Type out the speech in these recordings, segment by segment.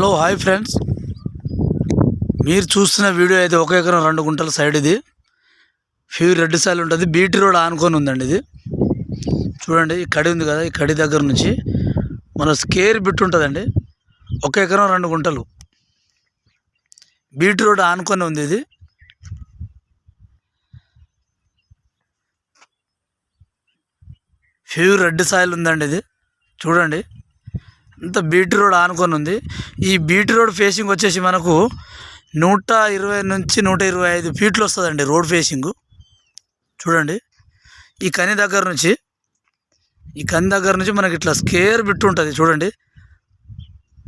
Hello hi friends. మీరు చూస్తున్న video అయితే ఒక ఎకరం రెండు గుంటల సైడ్ ఇది. ఫ్యూర్ రెడ్ సాయిల్ ఉంటుంది. బీటీ రోడ్ ఆనుకొని ఉందండి ఇది. చూడండి ఈ కడి ఉంది కదా ఈ కడి దగ్గర నుంచి మన స్కేర్ బిట్ ఉంటుందండి. ఒక ఎకరం రెండు గుంటలు. బీటీ రోడ్ ఆనుకొని ఉంది ఇది. ఫ్యూర్ రెడ్ సాయిల్ ఉందండి ఇది. చూడండి. అంత బీటీ రోడ్ ఆనుకొని ఉంది. ఈ బీటీ రోడ్ ఫేసింగ్ వచ్చేసి మనకు నూట ఇరవై నుంచి నూట ఇరవై ఐదు ఫీట్లు వస్తుందండి రోడ్ ఫేసింగ్. చూడండి. ఈ కని దగ్గర నుంచి ఈ కని దగ్గర నుంచి మనకి ఇట్లా స్కేర్ బిట్ ఉంటుంది చూడండి.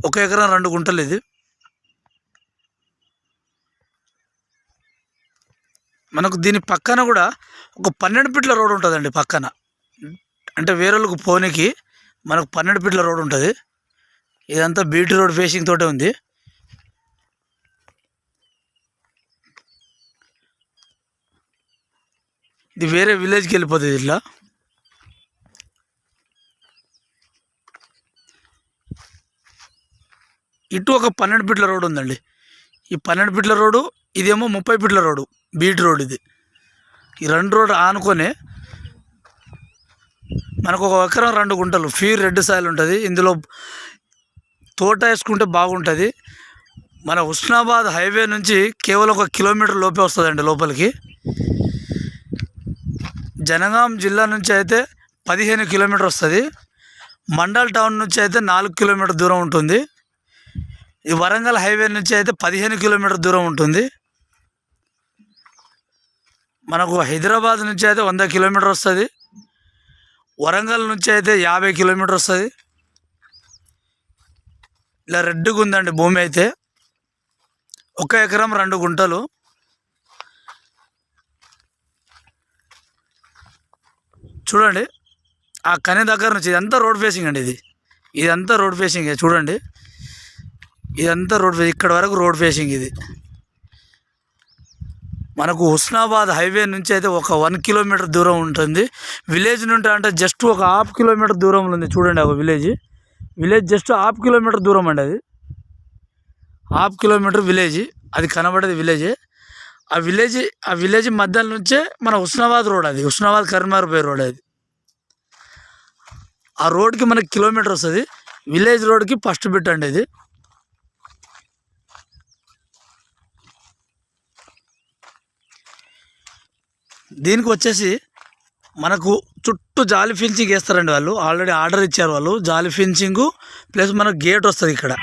ఒక ఎకరం రెండు గుంటలు ఇది. మనకు దీని పక్కన కూడా ఒక పన్నెండు ఫీట్ల రోడ్ ఉంటుందండి పక్కన. అంటే వేరే వాళ్ళకు పోనీకి మనకు పన్నెండు ఫీట్ల రోడ్ ఉంటుంది. ఇదంతా బీటీ రోడ్ ఫేసింగ్ తోటే ఉంది. ఇది వేరే విలేజ్కి వెళ్ళిపోతుంది ఇట్లా. ఇటు ఒక పన్నెండు ఫీట్ల రోడ్ ఉందండి. ఈ పన్నెండు ఫీట్ల రోడ్డు ఇదేమో ముప్పై ఫీట్ల రోడ్డు బీట్ రోడ్ ఇది. ఈ రెండు రోడ్ ఆనుకొని మనకు ఒక ఎకరం రెండు గుంటలు ఫీర్ రెడ్ సాయిల్ ఉంటుంది. ఇందులో తోట వేసుకుంటే బాగుంటుంది. మన హుస్నాబాద్ హైవే నుంచి కేవలం ఒక కిలోమీటర్ లోపే వస్తుందండి లోపలికి. జనగాం జిల్లా నుంచి అయితే పదిహేను కిలోమీటర్ వస్తుంది. మండల్ టౌన్ నుంచి అయితే నాలుగు కిలోమీటర్ దూరం ఉంటుంది. ఈ వరంగల్ హైవే నుంచి అయితే పదిహేను కిలోమీటర్ దూరం ఉంటుంది. మనకు హైదరాబాద్ నుంచి అయితే వంద కిలోమీటర్ వస్తుంది. వరంగల్ నుంచి అయితే యాభై కిలోమీటర్ వస్తుంది. ఇలా రెడ్గా ఉందండి భూమి అయితే. ఒక ఎకరం రెండు గుంటలు. చూడండి ఆ కని దగ్గర నుంచి ఇదంతా రోడ్ ఫేసింగ్ అండి ఇది. ఇదంతా రోడ్ ఫేసింగ్ చూడండి. ఇదంతా రోడ్ ఫేసింగ్ ఇక్కడ వరకు రోడ్ ఫేసింగ్ ఇది. మనకు హుస్నాబాద్ హైవే నుంచి అయితే ఒక వన్ కిలోమీటర్ దూరం ఉంటుంది. విలేజ్ నుండి అంటే జస్ట్ ఒక హాఫ్ కిలోమీటర్ దూరంలో ఉంది చూడండి ఒక village. Village just half kilometre దూరం అండి అది. Half kilometre village. అది కనబడేది విలేజ్. ఆ విలేజ్ ఆ విలేజ్ మధ్యలో నుంచే మన హుస్నాబాద్ రోడ్ అది. హుస్నాబాద్ కరీంనగర్ రోడ్ అది. ఆ రోడ్కి మనకి కిలోమీటర్ వస్తుంది. విలేజ్ రోడ్కి ఫస్ట్ బిట్ అండి ఇది. దీనికి వచ్చేసి మనకు చుట్టూ జాలి ఫిన్సింగ్ వేస్తారండి వాళ్ళు. ఆల్రెడీ ఆర్డర్ ఇచ్చారు వాళ్ళు. జాలి ఫిన్సింగ్ ప్లస్ మనకు గేట్ వస్తుంది ఇక్కడ.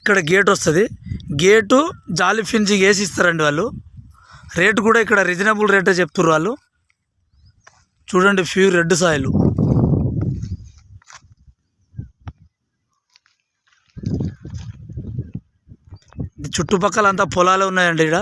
ఇక్కడ గేట్ వస్తుంది. గేటు జాలి ఫిన్సింగ్ వేసి ఇస్తారండి వాళ్ళు. రేటు కూడా ఇక్కడ రీజనబుల్ రేటే చెప్తున్నారు వాళ్ళు. చూడండి ఫ్యూర్ రెడ్ సాయిలు చుట్టుపక్కల అంతా పొలాలు ఉన్నాయండి ఇక్కడ.